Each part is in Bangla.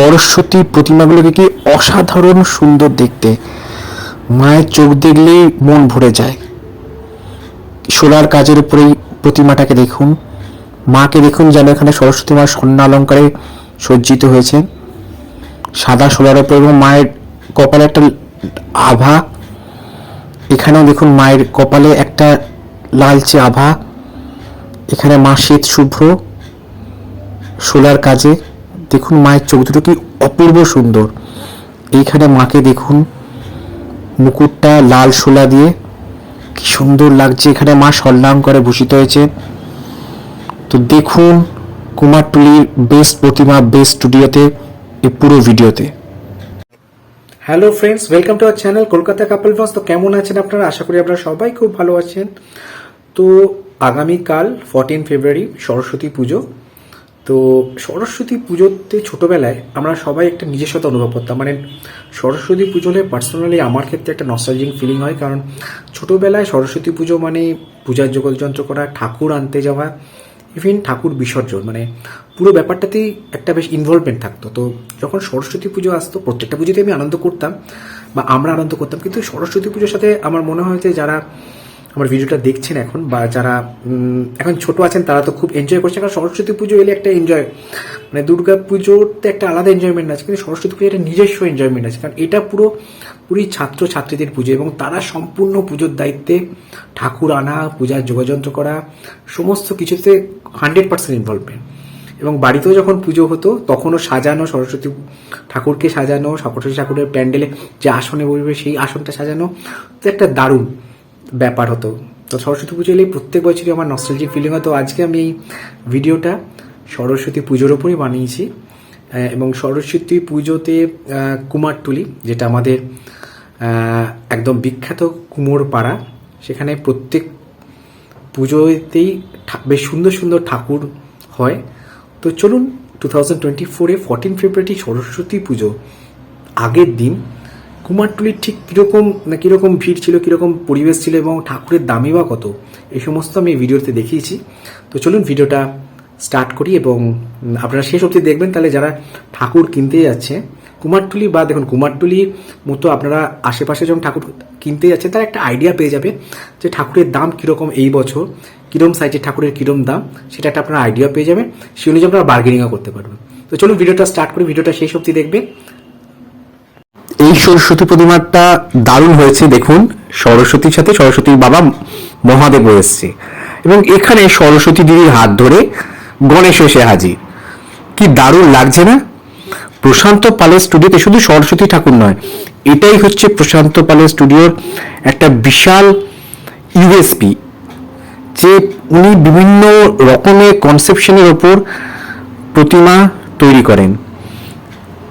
সরস্বতী প্রতিমাগুলোকে কি অসাধারণ সুন্দর দেখতে। মায়ের চোখ দেখলেই মন ভরে যায়। সোলার কাজের উপরেই প্রতিমাটাকে দেখুন। মাকে দেখুন যেন এখানে সরস্বতী মা স্বর্ণ অলঙ্কারে সজ্জিত হয়েছে। সাদা সোলার উপর এবং মায়ের কপালে একটা আভা। এখানেও দেখুন মায়ের কপালে একটা লালচে আভা। এখানে মা শ্বেত শুভ্র। সোলার কাজে দেখুন মায়ের চোখ দুটো কি অপূর্ব সুন্দর। এইখানে মাকে দেখুন, মুকুটটা লাল শোলা দিয়ে কি সুন্দর লাগছে। এখানে মা স্বর্ণাঙ্করে ভূষিত হয়েছে। তো দেখুন কুমারটুলির বেস্ট প্রতিমা বেস্ট স্টুডিওতে এই পুরো ভিডিওতে hello friends welcome to our channel Kolkata couple ফাস তো কেমন আছেন আপনারা? আশা করি আপনারা সবাই খুব ভালো আছেন। তো আগামীকাল ফোরটিন ফেব্রুয়ারি সরস্বতী পুজো। তো সরস্বতী পুজোতে ছোটবেলায় আমরা সবাই একটা নিজস্বতা অনুভব করতাম। মানে সরস্বতী পুজো হলে পার্সোনালি আমার ক্ষেত্রে একটা নস্টালজিং ফিলিং হয়, কারণ ছোটবেলায় সরস্বতী পুজো মানে পূজার যোগযন্ত্র করা, ঠাকুর আনতে যাওয়া ইভেন ঠাকুর বিসর্জন। মানে পুরো ব্যাপারটাতেই একটা বেশ ইনভলভমেন্ট থাকতো। তো যখন সরস্বতী পুজো আসতো, প্রত্যেকটা পুজোতে আমি আনন্দ করতাম বা আমরা আনন্দ করতাম। কিন্তু সরস্বতী পুজোর সাথে আমার মনে হয় যে যারা আমার ভিডিওটা দেখছেন এখন, বা যারা এখন ছোট আছেন, তারা তো খুব এনজয় করছেন, কারণ সরস্বতী পুজো এলে একটা এনজয় মানে দুর্গা পুজোতে একটা আলাদা এনজয়মেন্ট আছে, কিন্তু সরস্বতী পুজো একটা নিজস্ব এনজয়মেন্ট আছে, কারণ এটা পুরো পুরী ছাত্র ছাত্রীদের পুজো, এবং তারা সম্পূর্ণ পুজোর দায়িত্বে ঠাকুর আনা, পূজার যোগাযন্ত্র করা, সমস্ত কিছুতে হান্ড্রেড পার্সেন্ট ইনভলভমেন্ট এবং বাড়িতেও যখন পুজো হতো, তখনও সাজানো, সরস্বতী ঠাকুরকে সাজানো সরস্বতী ঠাকুরের প্যান্ডেলে যে আসনে বসবে, সেই আসনটা সাজানো, তো একটা দারুণ। ব্যাপার হতো। তো সরস্বতী পুজো এলেই প্রত্যেক বছরই আমার নস্টালজিক ফিলিং হতো আজকে আমি এই ভিডিওটা সরস্বতী পুজোর ওপরই বানিয়েছি এবং সরস্বতী পুজোতে কুমারটুলি, যেটা আমাদের একদম বিখ্যাত কুমোর পাড়া সেখানে প্রত্যেক পুজোতেই বেশ সুন্দর সুন্দর ঠাকুর হয়। তো চলুন টু থাউজেন্ড টোয়েন্টি ফোরে ফোরটিন ফেব্রুয়ারি সরস্বতী পুজো, আগের দিন কুমারটুলির ঠিক কীরকম, না কীরকম ভিড় ছিল, কীরকম পরিবেশ ছিল এবং ঠাকুরের দামই বা কত এই সমস্ত আমি ভিডিওতে দেখিয়েছি। তো চলুন ভিডিওটা স্টার্ট করি এবং আপনারা শেষ অবধি দেখবেন, তাহলে যারা ঠাকুর কিনতে যাচ্ছে, কুমারটুলি বা দেখুন, কুমারটুলির মতো আপনারা আশেপাশে যখন ঠাকুর কিনতে যাচ্ছে, তার একটা আইডিয়া পেয়ে যাবে যে ঠাকুরের দাম কীরকম এই বছর কীরকম সাইজের ঠাকুরের কীরকম দাম, সেটা একটা আপনারা আইডিয়া পেয়ে যাবেন, সেই অনুযায়ী আপনারা বার্গেনিংও করতে পারবেন। তো চলুন ভিডিওটা স্টার্ট করি, ভিডিওটা শেষ অবধি দেখবেন। এই সরস্বতী প্রতিমাটা দারুণ হয়েছে, দেখুন। সরস্বতীর সাথে সরস্বতীর বাবা মহাদেব এসছে। এবং এখানে সরস্বতী দিদির হাত ধরে গণেশ এসে হাজির। কি দারুণ লাগছে না? প্রশান্ত পালের স্টুডিওতে শুধু সরস্বতী ঠাকুর নয়, এটাই হচ্ছে প্রশান্ত পালের স্টুডিওর একটা বিশাল ইউএসপি যে উনি বিভিন্ন রকমের কনসেপশনের ওপর প্রতিমা তৈরি করেন।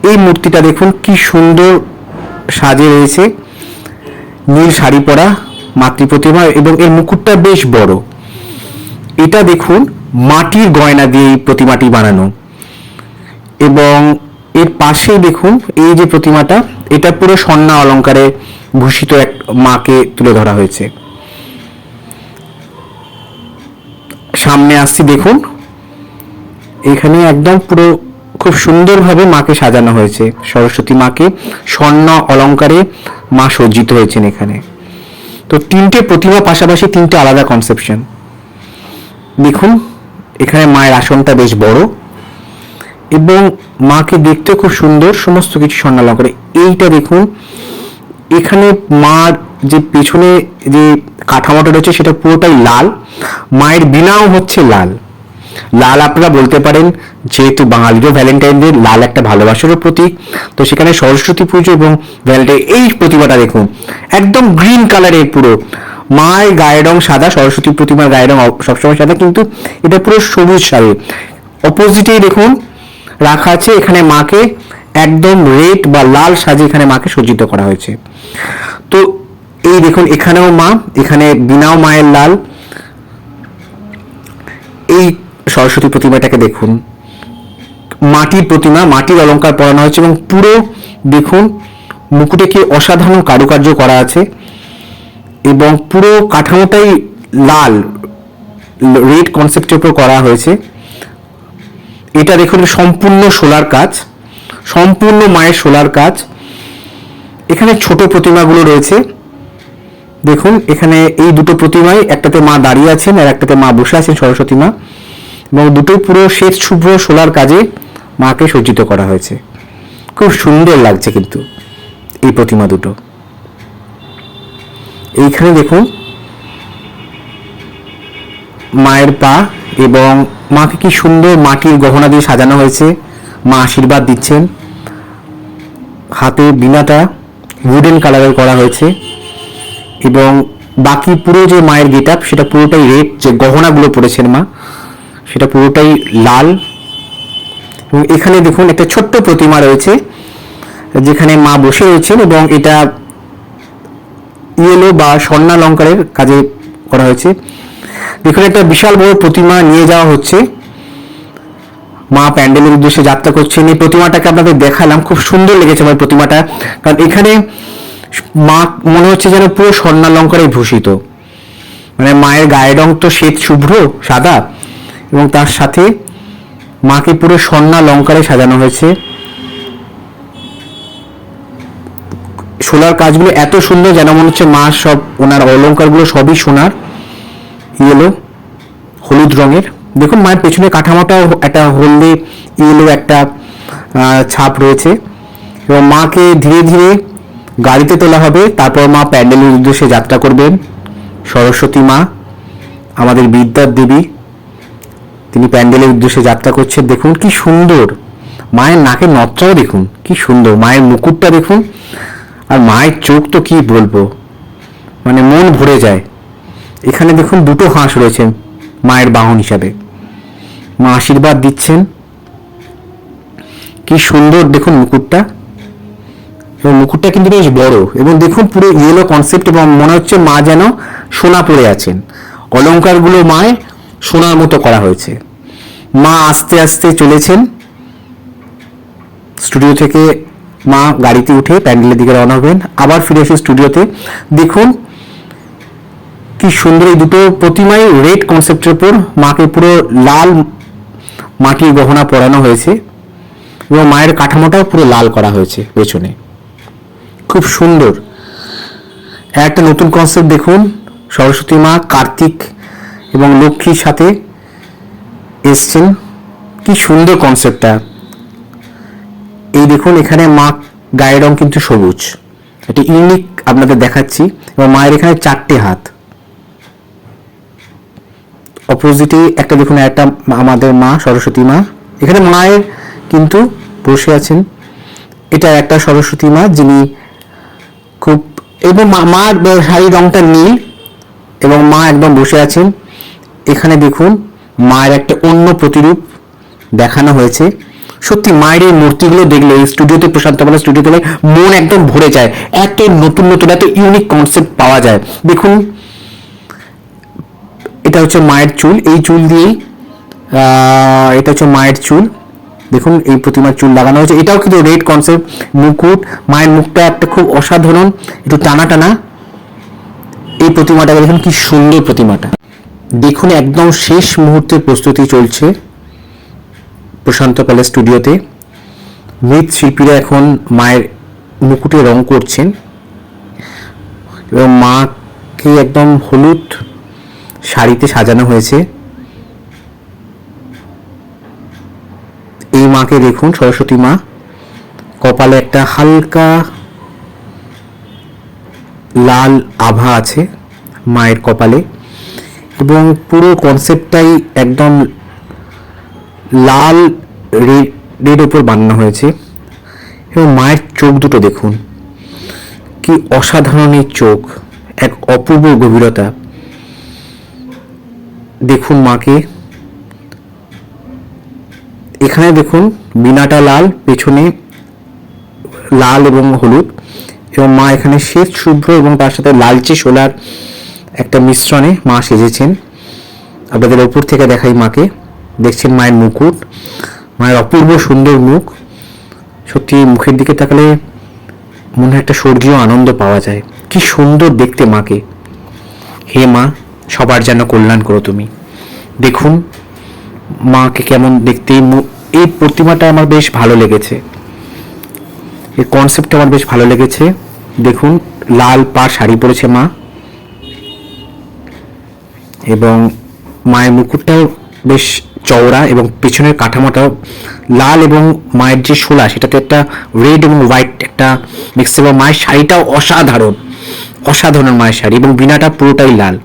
এই মূর্তিটা দেখুন, কি সুন্দর সাজে রয়েছে। নীল শাড়ি পরা মাতৃ প্রতিমা এবং এর মুকুটটা বেশ বড়। এটা দেখুন, মাটির গয়না দিয়ে এই প্রতিমাটি বানানো। এবং এর পাশে দেখুন, এই যে প্রতিমাটা, এটা পুরো স্বর্ণা অলঙ্কারে ভূষিত এক মাকে তুলে ধরা হয়েছে। সামনে আসছি, দেখুন। এখানে একদম পুরো খুব সুন্দরভাবে মাকে সাজানো হয়েছে। সরস্বতী মাকে স্বর্ণ অলঙ্কারে মা সজ্জিত হয়েছেন এখানে। তো তিনটে প্রতিমা পাশাপাশি তিনটে আলাদা কনসেপশন দেখুন, এখানে মায়ের আসনটা বেশ বড় এবং মাকে দেখতে খুব সুন্দর সমস্ত কিছু স্বর্ণালঙ্কারে এইটা দেখুন, এখানে মার যে পেছনে যে কাঠামোটা রয়েছে সেটা পুরোটাই লাল, মায়ের বিনাও হচ্ছে লাল। লাল আপনারা বলতে পারেন, যেহেতু বাঙালিরও ভ্যালেন্টাইন ডে লাল একটা ভালোবাসারও প্রতীক। তো সেখানে সরস্বতী পুজো এবং ভ্যালেন্টাইন এই প্রতিমাটা দেখুন। একদম গ্রিন কালারের পুরো। মায়ের গায়ের রং সাদা, সরস্বতী প্রতিমার গায়ের রং সবসময় সাদা, কিন্তু এটা পুরো সবুজ সারে অপোজিটেই দেখুন, রাখা আছে এখানে মাকে, একদম রেড বা লাল সাজে এখানে মাকে সজ্জিত করা হয়েছে। তো এই দেখুন, এখানেও মা, এখানে বিনাও মায়ের লাল। এই সরস্বতী প্রতিমাটাকে দেখুন। মাটির প্রতিমা, মাটির অলংকার পরানো হয়েছে এবং পুরো দেখুন, মুকুটে কি অসাধারণ কারুকার্য করা আছে এবং পুরো কাঠামোটাই লাল, রেড কনসেপ্টের উপর করা হয়েছে। এটা দেখুন সম্পূর্ণ সোলার কাজ, সম্পূর্ণ মায়ের সোলার কাজ। এখানে ছোট প্রতিমাগুলো রয়েছে। দেখুন, এখানে এই দুটো প্রতিমায় একটাতে মা দাঁড়িয়ে আছেন আর একটাতে মা বসে আছেন সরস্বতী মা। এবং দুটোই পুরো শ্বেত শুভ্র সোলার কাজে মাকে সজ্জিত করা হয়েছে। খুব সুন্দর লাগছে কিন্তু এই প্রতিমা দুটো। এইখানে দেখুন, মায়ের পা এবং মাকে কি সুন্দর মাটির গহনা দিয়ে সাজানো হয়েছে। মা আশীর্বাদ দিচ্ছেন। হাতে বিনাটা উডেন কালারের করা হয়েছে এবং বাকি পুরো যে মায়ের গেট আপ, সেটা পুরোটাই রেড যে গহনাগুলো পরেছেন মা সেটা পুরোটাই লাল। এবং এখানে দেখুন একটা ছোট্ট প্রতিমা রয়েছে, যেখানে মা বসে রয়েছেন এবং এটা ইয়েলো বা স্বর্ণালঙ্কারের কাজে করা হয়েছে। দেখুন একটা বিশাল বড় প্রতিমা নিয়ে যাওয়া হচ্ছে। মা প্যান্ডেলের উদ্দেশ্যে যাত্রা করছেন। এই প্রতিমাটাকে আপনাদের দেখালাম, খুব সুন্দর লেগেছে আমার প্রতিমাটা। কারণ এখানে মা, মনে হচ্ছে যেন পুরো স্বর্ণালঙ্কারে ভূষিত। মানে মায়ের গায়ের রং তো শ্বেত, শুভ্র, সাদা। এবং তার সাথে মাকে পুরো স্বর্ণালঙ্কারে সাজানো হয়েছে। সোনার কাজগুলো এত সুন্দর যেন মনে হচ্ছে মা সব ওনার অলঙ্কারগুলো সবই সোনার ইয়েলো হলুদ রঙের। দেখুন, মায়ের পেছনে কাঠামোটাও একটা হলদে ইয়েলো একটা ছাপ রয়েছে। এবং মাকে ধীরে ধীরে গাড়িতে তোলা হবে। তারপর মা প্যান্ডেলের উদ্দেশ্যে যাত্রা করবেন। সরস্বতী মা, আমাদের বিদ্যার দেবী। তিনি প্যান্ডেলের উদ্দেশ্যে যাত্রা করছেন। দেখুন কি সুন্দর। মায়ের নাকের নথটাও দেখুন, কি সুন্দর। মায়ের মুকুটটা দেখুন। আর মায়ের চোখ তো কি বলব? মানে মন ভরে যায়। এখানে দেখুন দুটো হাঁস রয়েছে মায়ের বাহন হিসাবে। মা আশীর্বাদ দিচ্ছেন। কি সুন্দর দেখুন মুকুটটা। এবং মুকুটটা কিন্তু বেশ বড়। এবং দেখুন পুরো ইয়েলো কনসেপ্ট এবং মনে হচ্ছে মা যেন সোনা পরে আছেন। অলংকারগুলো মায় সোনার মতো করা হয়েছে। মা আস্তে আস্তে চলেছেন। স্টুডিও থেকে মা গাড়িতে উঠে প্যান্ডেলের দিকে রওনা হবেন। আবার ফিরে এসে স্টুডিওতে। দেখুন কি সুন্দর এই দুটো প্রতিমাই রেড কনসেপ্টের উপর মাকে পুরো লাল মাটির গহনা পরানো হয়েছে এবং মায়ের কাঠামোটাও পুরো লাল করা হয়েছে পেছনে। খুব সুন্দর। একটা নতুন কনসেপ্ট দেখুন। সরস্বতী মা কার্তিক এবং লক্ষ্মীর সাথে এসছেন। কি সুন্দর কনসেপ্টটা এই দেখুন, এখানে মা গায়ের রং কিন্তু সবুজ। এটা ইউনিক আপনাদের দেখাচ্ছি। এবং মায়ের এখানে চারটে হাত। অপোজিটে একটা দেখুন একটা আমাদের মা, সরস্বতী মা। এখানে মায়ের কিন্তু বসে আছেন। এটা একটা সরস্বতী মা, যিনি খুব এবং মার শাড়ির রংটা নীল। এবং মা একদম বসে আছেন। দেখুন, মায়ের একটা অন্য প্রতিরূপ দেখানো হয়েছে। সত্যি, মায়ের এই মূর্তিগুলো দেখলে স্টুডিওতে প্রশান্ত বালা স্টুডিওতে মন একদম ভরে যায়। এত নতুন নতুন, এত ইউনিক কনসেপ্ট পাওয়া যায়। দেখুন, এটা হচ্ছে মায়ের চুল। এই চুল দিয়েই এটা হচ্ছে মায়ের চুল। দেখুন, এই প্রতিমার চুল লাগানো হয়েছে। এটাও কিন্তু রেড কনসেপ্ট মুকুট। মায়ের মুখটা একটা খুব অসাধারণ, একটু টানা টানা। এই প্রতিমাটাকে দেখুন, কি সুন্দর প্রতিমাটা। দেখুন, একদম শেষ মুহূর্তের প্রস্তুতি চলছে প্রশান্ত প্যালেস স্টুডিওতে। মৃৎশিল্পীরা এখন মায়ের মুকুটে রং করছেন। এবং মাকে একদম হলুদ শাড়িতে সাজানো হয়েছে। এই মাকে দেখুন, সরস্বতী মা। কপালে একটা হালকা লাল আভা আছে মায়ের কপালে। এবং পুরো কনসেপ্টটাই একদম লাল রেড ওপর বানানো হয়েছে। এবং মায়ের চোখ দুটো দেখুন। কি অসাধারণ এই চোখ। এক অপূর্ব গভীরতা। দেখুন মাকে। এখানে দেখুন, বিনাটা লাল, পেছনে লাল এবং হলুদ। এবং মা এখানে শ্বেত, শুভ্র এবং তার সাথে লালচে সোলার একটা মিশ্রণে মা সেজেছেন। আপনাদের ওপর থেকে দেখাই মাকে। দেখছেন মায়ের মুকুট। মায়ের অপূর্ব সুন্দর মুখ। সত্যি এই মুখের দিকে তাকালে মনে একটা স্বর্গীয় আনন্দ পাওয়া যায়। কি সুন্দর দেখতে মাকে। হে মা, সবার যেন কল্যাণ করো তুমি। দেখুন, মাকে কেমন দেখতে। এই এই প্রতিমাটা আমার বেশ ভালো লেগেছে। এর কনসেপ্টটা আমার বেশ ভালো লেগেছে। দেখুন, লাল পাড় শাড়ি পরেছে মা। এবং মায়ের মুকুটটাও বেশ চওড়া এবং পেছনের কাঠামোটাও লাল এবং মায়ের যে শোলা, সেটাতে একটা রেড এবং হোয়াইট একটা মিক্স এবং মায়ের শাড়িটাও অসাধারণ অসাধারণ মায়ের শাড়ি এবং বিনাটা পুরোটাই লাল।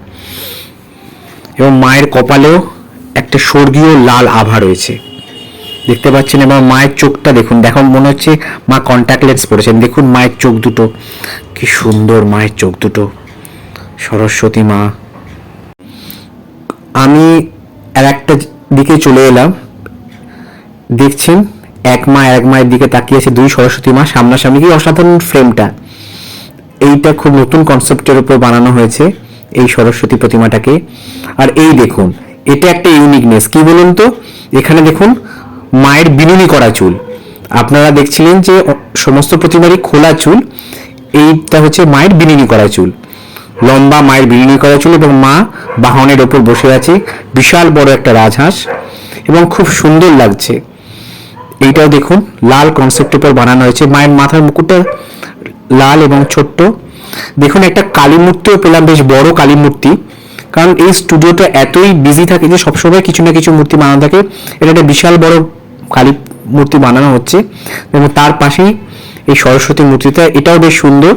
এবং মায়ের কপালেও একটা স্বর্গীয় লাল আভা রয়েছে। দেখতে পাচ্ছেন এবং মায়ের চোখটা দেখুন, দেখো মনে হচ্ছে মা কন্ট্যাক্ট লেন্স পরেছেন। দেখুন মায়ের চোখ দুটো, কি সুন্দর মায়ের চোখ দুটো। সরস্বতী মা আমি আর একটা দিকে চলে এলাম। দেখছেন, এক মা এক মায়ের দিকে তাকিয়ে আছে দুই সরস্বতী মা সামনাসামনি কি অসাধারণ ফ্রেমটা এইটা খুব নতুন কনসেপ্টের উপর বানানো হয়েছে এই সরস্বতী প্রতিমাটাকে। আর এই দেখুন, এটা একটা ইউনিকনেস কি বলুন তো? এখানে দেখুন, মায়ের বিনুনি করা চুল। আপনারা দেখছিলেন যে সমস্ত প্রতিমারই খোলা চুল। এইটা হচ্ছে মায়ের বিনুনি করা চুল। লম্বা মায়ের বিনুনি করা চুল এবং মা বাহনের ওপর বসে আছে। বিশাল বড় একটা রাজহাঁস এবং খুব সুন্দর লাগছে। এইটাও দেখুন, লাল কনসেপ্টের উপর বানানো হয়েছে। মায়ের মাথার মুকুটটা লাল এবং ছোট্ট। দেখুন, একটা কালী মূর্তিও পেলাম, বেশ বড় কালী মূর্তি। কারণ এই স্টুডিওটা এতই বিজি থাকে যে সবসময় কিছু না কিছু মূর্তি বানানো থাকে। এটা একটা বিশাল বড় কালী মূর্তি বানানো হচ্ছে। এবং তার পাশেই এই সরস্বতী মূর্তিটা, এটাও বেশ সুন্দর।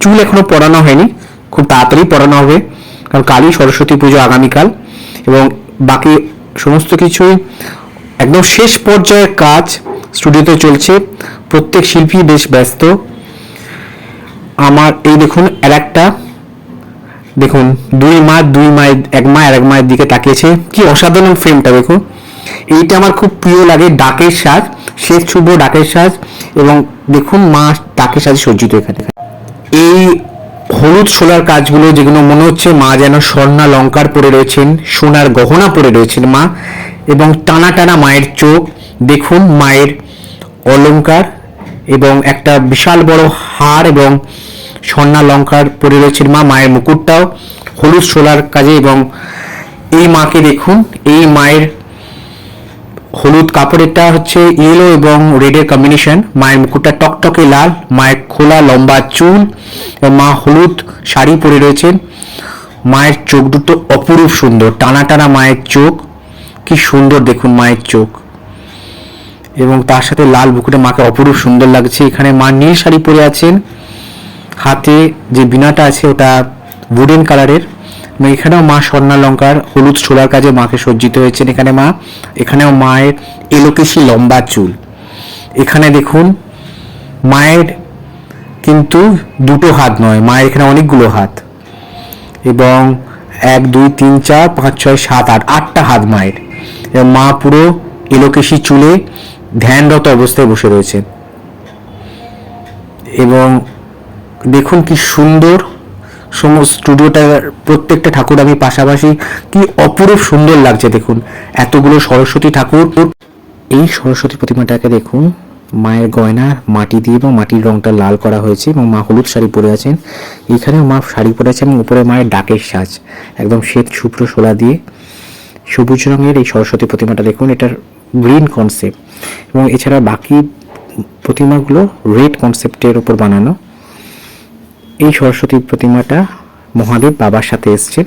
চুল এখনও পরানো হয়নি। খুব তাড়াতাড়ি পড়ানো হবে। কারণ কালী সরস্বতী পুজো আগামীকাল এবং বাকি সমস্ত কিছুই একদম শেষ পর্যায়ের কাজ স্টুডিওতে চলছে। প্রত্যেক শিল্পী বেশ ব্যস্ত। আমার এই দেখুন আর একটা দেখুন, দুই মা, দুই মায়ের, এক মা আর এক মায়ের দিকে তাকিয়েছে। কি অসাধারণ ফ্রেমটা দেখুন। এইটা আমার খুব প্রিয় লাগে, ডাকের সাজ, শেষ শুভ ডাকের সাজ এবং দেখুন মা ডাকের সাজে সজ্জিত এখানে। এই হলুদ সোলার কাজগুলো যেগুলো মনে হচ্ছে, মা যেন স্বর্ণা লঙ্কার পরে রয়েছেন, সোনার গহনা পরে রয়েছেন মা, এবং টানা টানা মায়ের চোখ, দেখুন মায়ের অলংকার এবং একটা বিশাল বড় হার এবং স্বর্ণা লঙ্কার পরে রয়েছেন মা, মায়ের মুকুটটাও হলুদ সোলার কাজে এবং এই মাকে দেখুন, এই মায়ের হলুদ কাপড়েরটা হচ্ছে ইয়েলো এবং রেডের কম্বিনেশন মায়ের মুকুটটা টকটকে লাল, মায়ের খোলা লম্বা চুল মা হলুদ শাড়ি পরে রয়েছেন। মায়ের চোখ দুটো অপরূপ সুন্দর, টানা টানা মায়ের চোখ। কি সুন্দর দেখুন মায়ের চোখ। এবং তার সাথে লাল বুকুটে মাকে অপরূপ সুন্দর লাগছে। এখানে মা নীল শাড়ি পরে আছেন। হাতে যে বিনাটা আছে ওটা উডেন কালারের এখানেও মা স্বর্ণালঙ্কার হলুদ ছোলার কাজে মাকে সজ্জিত হয়েছেন এখানে মা। এখানেও মায়ের এলোকেশি লম্বা চুল। এখানে দেখুন, মায়ের কিন্তু দুটো হাত নয়, মায়ের এখানে অনেকগুলো হাত। এবং এক, দুই, তিন, চার, পাঁচ, ছয়, সাত, আট, আটটা হাত মায়ের। এবং মা পুরো এলোকেশি চুলে ধ্যানরত অবস্থায় বসে রয়েছেন। এবং দেখুন কি সুন্দর সমস্ত স্টুডিওটার প্রত্যেকটা ঠাকুর আমি পাশাপাশি কি অপরূপ সুন্দর লাগছে দেখুন। এতগুলো সরস্বতী ঠাকুর। এই সরস্বতী প্রতিমাটাকে দেখুন, মায়ের গয়না, মাটি দিয়ে এবং মাটির রংটা লাল করা হয়েছে এবং মা হলুদ শাড়ি পরে আছেন। এখানেও মা শাড়ি পরে আছেন এবং উপরে মায়ের ডাকের সাজ, একদম শ্বেত শুভ্র শোলা দিয়ে। সবুজ রঙের এই সরস্বতী প্রতিমাটা দেখুন, এটার গ্রিন কনসেপ্ট এবং এছাড়া বাকি প্রতিমাগুলো রেড কনসেপ্টের উপর বানানো। এই সরস্বতী প্রতিমাটা মহাদেব বাবার সাথে এসছে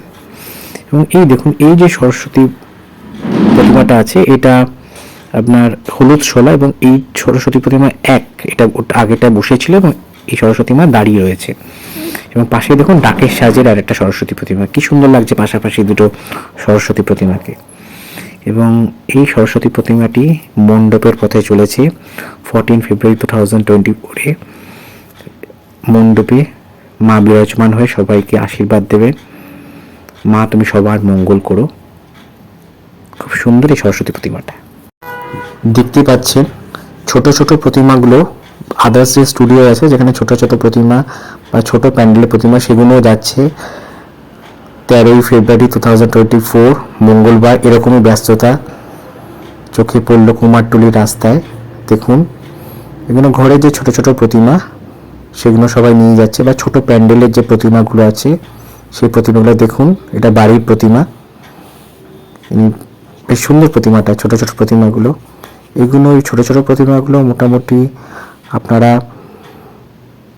এবং এই দেখুন, এই যে সরস্বতী প্রতিমাটা আছে, এটা আপনার হলুদ শোলা এবং এই সরস্বতী প্রতিমা এক, এটা আগেটা বসেছিল এবং এই সরস্বতী মা দাঁড়িয়ে রয়েছে। এবং পাশে দেখুন, ডাকের সাজের আর একটা সরস্বতী প্রতিমা, কি সুন্দর লাগছে পাশাপাশি দুটো সরস্বতী প্রতিমাকে। এবং এই সরস্বতী প্রতিমাটি মণ্ডপের পথে চলেছে fourteen February two thousand twenty ফোরে মণ্ডপে মা বিরাজমান হয়ে সবাইকে আশীর্বাদ দেবে। মা, তুমি সবার মঙ্গল করো। খুব সুন্দর এই সরস্বতী প্রতিমাটা। দেখতে পাচ্ছেন ছোট ছোট প্রতিমাগুলো আদার্স যে স্টুডিও আছে, যেখানে ছোট ছোট প্রতিমা বা ছোট প্যান্ডেলের প্রতিমা সেগুলোও যাচ্ছে। তেরোই February two thousand twenty four মঙ্গলবার, এরকমই ব্যস্ততা। চোখে পড়ল কুমারটুলি রাস্তায়, দেখুন। এগুলো ঘরে যে ছোট ছোট প্রতিমা সেগুলো সবাই নিয়ে যাচ্ছে বা ছোট প্যান্ডেলের যে প্রতিমাগুলো আছে, সেই প্রতিমাগুলো দেখুন, এটা বাড়ির প্রতিমা। বেশ সুন্দর প্রতিমাটা, ছোট ছোট প্রতিমাগুলো। এগুলো ওই ছোট ছোটো প্রতিমাগুলো মোটামুটি আপনারা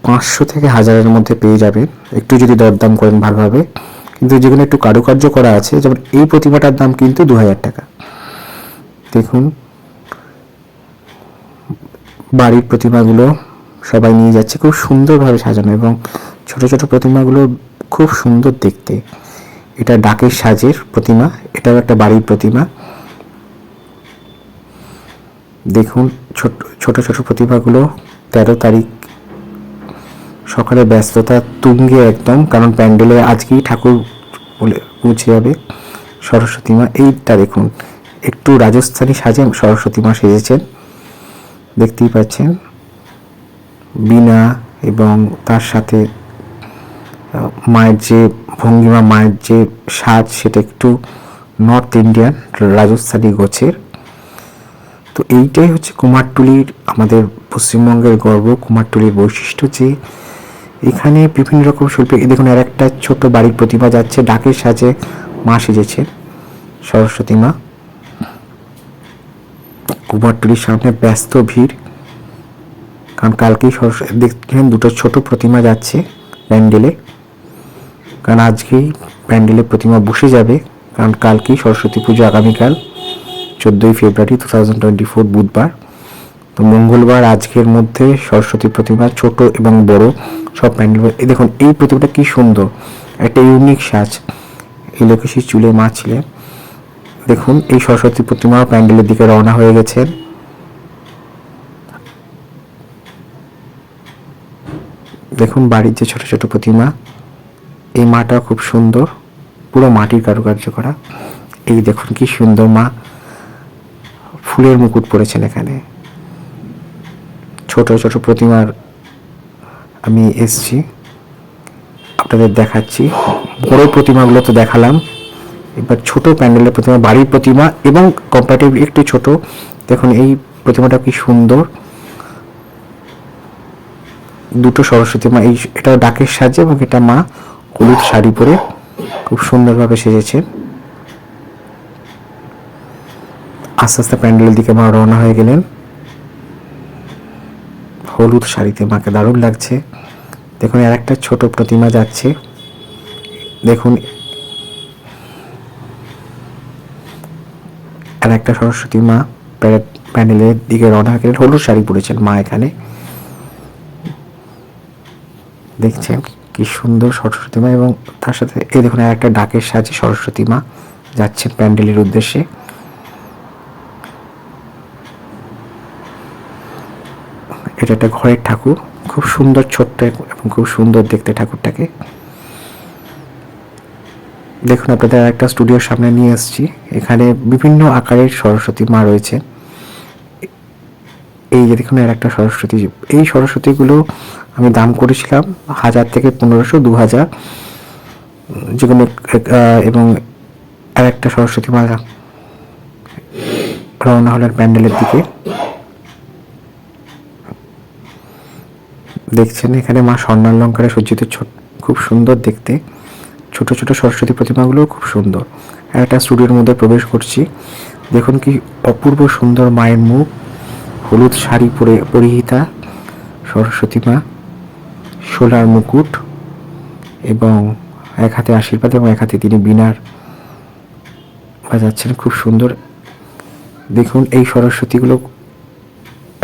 পাঁচশো থেকে হাজারের মধ্যে পেয়ে যাবেন। একটু যদি দরদাম করেন ভালোভাবে। কিন্তু যেগুলো একটু কারুকার্য করা আছে, যেমন এই প্রতিমাটার দাম কিন্তু দু হাজার টাকা। দেখুন, বাড়ির প্রতিমাগুলো সবাই নিয়ে যাচ্ছে, খুব সুন্দরভাবে সাজানো এবং ছোট ছোট প্রতিমাগুলো খুব সুন্দর দেখতে। এটা ডাকের সাজের প্রতিমা, এটাও একটা বাড়ির প্রতিমা। দেখুন, ছোট ছোট ছোট প্রতিমাগুলো তেরো তারিখ সকালে ব্যস্ততা তুঙ্গে একদম, কারণ প্যান্ডেলে আজকেই ঠাকুর বলে পৌঁছে যাবে সরস্বতী মা। এইটা দেখুন, একটু রাজস্থানী সাজে সরস্বতী মা সেজেছেন, দেখতেই পাচ্ছেন। বীণা এবং তার সাথে মায়ের যে ভঙ্গিমা, মায়ের যে সাজ, সেটা একটু নর্থ ইন্ডিয়ান রাজস্থানী গোছের। তো এইটাই হচ্ছে কুমারটুলির, আমাদের পশ্চিমবঙ্গের গর্ব, কুমারটুলির বৈশিষ্ট্য যে এখানে বিভিন্ন রকম শিল্পী দেখুন আর একটা ছোট বাড়ির প্রতিমা যাচ্ছে, ডাকের সাজে মা সেজেছেন সরস্বতী মা। কুমারটুলির সামনে ব্যস্ত ভিড়। কারণ কালকেই সরস্বতী দেখছেন দুটো ছোট প্রতিমা যাচ্ছে প্যান্ডেলে। কারণ আজকেই প্যান্ডেলে প্রতিমা বসে যাবে। কারণ কালকেই সরস্বতী পুজো আগামীকাল, চোদ্দোই February two thousand twenty four বুধবার। তো মঙ্গলবার আজকের মধ্যে সরস্বতী প্রতিমা ছোট এবং বড় সব প্যান্ডেল দেখুন, এই প্রতিমাটা কি সুন্দর। একটা ইউনিক সাজ। এই লোকেশি চুলে মা ছিলেন দেখুন, এই সরস্বতী প্রতিমা প্যান্ডেলের দিকে রওনা হয়ে গেছেন। দেখুন বাড়ির যে ছোট ছোট প্রতিমা, এই মাটা খুব সুন্দর, পুরো মাটির কারুকার্য করা। এই দেখুন কি সুন্দর মা, ফুলের মুকুট পরেছেন এখানে। ছোট ছোট প্রতিমার আমি এসছি, আপনাদের দেখাচ্ছি। বড় প্রতিমাগুলো তো দেখালাম। এবার ছোট প্যান্ডেলের প্রতিমা, বাড়ির প্রতিমা এবং কম্পারেটিভলি একটু ছোট। দেখুন এই প্রতিমাটা কি সুন্দর। দুটো সরস্বতী মা, এই এটা ডাকের সাজে এবং এটা মা হলুদ শাড়ি পরে খুব সুন্দরভাবে সেজেছে। আস্তে আস্তে প্যান্ডেলের দিকে মা রওনা হয়ে গেলেন। হলুদ শাড়িতে মাকে দারুণ লাগছে। দেখুন আর একটা ছোট প্রতিমা যাচ্ছে। দেখুন আর একটা সরস্বতী মা প্যান্ডেলের দিকে রওনা হয়ে গেলেন। হলুদ শাড়ি পরেছেন মা এখানে। দেখছেন কি সুন্দর সরস্বতী মা এবং তার সাথে এই দেখুন একটা ডাকের সাজে সরস্বতী মা যাচ্ছেন প্যান্ডেলের উদ্দেশ্যে। এটা একটা ঘরের ঠাকুর খুব সুন্দর ছোট্ট এবং খুব সুন্দর দেখতে ঠাকুরটাকে। দেখুন আপনাদের একটা স্টুডিওর সামনে নিয়ে এসেছি। এখানে বিভিন্ন আকারের সরস্বতী মা রয়েছে এই যে দেখুন আর একটা সরস্বতী এই সরস্বতীগুলো আমি দাম করেছিলাম হাজার থেকে পনেরোশো দু হাজার যেগুলো আহ, এবং আর একটা সরস্বতী মা রওনা হলেন প্যান্ডেলের দিকে। দেখছেন এখানে মা স্বর্ণালঙ্কারে সজ্জিত খুব সুন্দর দেখতে। ছোট ছোট সরস্বতী প্রতিমাগুলো খুব সুন্দর। একটা স্টুডিওর মধ্যে প্রবেশ করছি। দেখুন কি অপূর্ব সুন্দর মায়ের মুখ। হলুদ শাড়ি পরে পরিহিতা, সরস্বতী মা সোলার মুকুট এবং এক হাতে আশীর্বাদ এবং এক হাতে তিনি বিনার বাজাচ্ছেন। খুব সুন্দর। দেখুন, এই সরস্বতীগুলো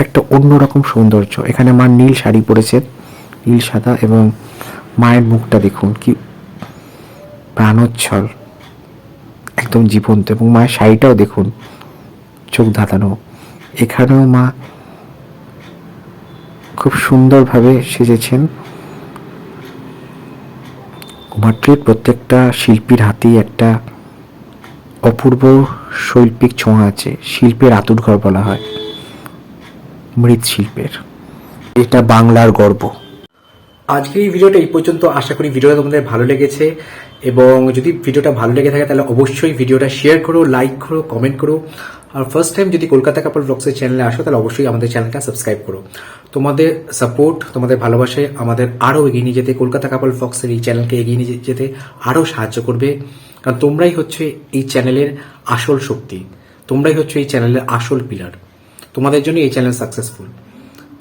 একটা অন্যরকম সৌন্দর্য। এখানে মা নীল শাড়ি পরেছেন, নীল সাদা এবং মায়ের মুখটা দেখুন কি প্রাণোচ্ছল, একদম জীবন্ত এবং মায়ের শাড়িটাও দেখুন, চোখ ধাঁধানো। এখানেও মা খুব সুন্দরভাবে সেজেছেন। কুমারটির প্রত্যেকটা শিল্পীর হাতেই একটা অপূর্ব শৈল্পিক ছোঁয়া আছে, শিল্পের আতুরঘর বলা হয় মৃৎশিল্পের এটা বাংলার গর্ব। আজকের এই ভিডিওটা এই পর্যন্ত, আশা করি ভিডিওটা তোমাদের ভালো লেগেছে এবং যদি ভিডিওটা ভালো লেগে থাকে তাহলে অবশ্যই ভিডিওটা শেয়ার করো লাইক করো কমেন্ট করো। আর ফার্স্ট টাইম যদি কলকাতা কাপল ব্লগসের চ্যানেলে আসো, তাহলে অবশ্যই আমাদের চ্যানেলটা সাবস্ক্রাইব করো। তোমাদের সাপোর্ট তোমাদের ভালোবাসায় আমাদের আরও এগিয়ে নিয়ে যেতে, কলকাতা কাপল ব্লগসের এই চ্যানেলকে এগিয়ে নিয়ে যেতে আরও সাহায্য করবে। কারণ তোমরাই হচ্ছে এই চ্যানেলের আসল শক্তি। তোমরাই হচ্ছে এই চ্যানেলের আসল পিলার তোমাদের জন্য এই চ্যানেল সাকসেসফুল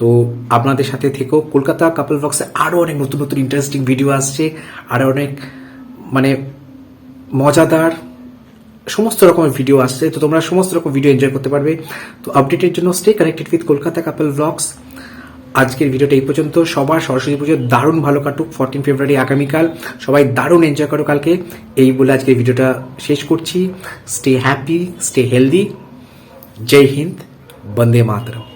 তো আপনাদের সাথে থেকেও কলকাতা কাপল ব্লগসে আরও অনেক নতুন নতুন ইন্টারেস্টিং ভিডিও আসছে। আরও অনেক মানে মজাদার সমস্ত রকমের ভিডিও আসছে, তো তোমরা সমস্ত রকম ভিডিও এনজয় করতে পারবে। তো আপডেটের জন্য stay connected with Kolkata couple vlogs আজকের ভিডিওটা এই পর্যন্ত। সবার সরস্বতী পুজো দারুণ ভালো কাটুক ফোরটিন ফেব্রুয়ারি আগামীকাল। সবাই দারুণ এনজয় করো কালকে। এই বলে আজকের ভিডিওটা শেষ করছি। স্টে হ্যাপি স্টে হেলদি জয় হিন্দ, বন্দে মাতরম।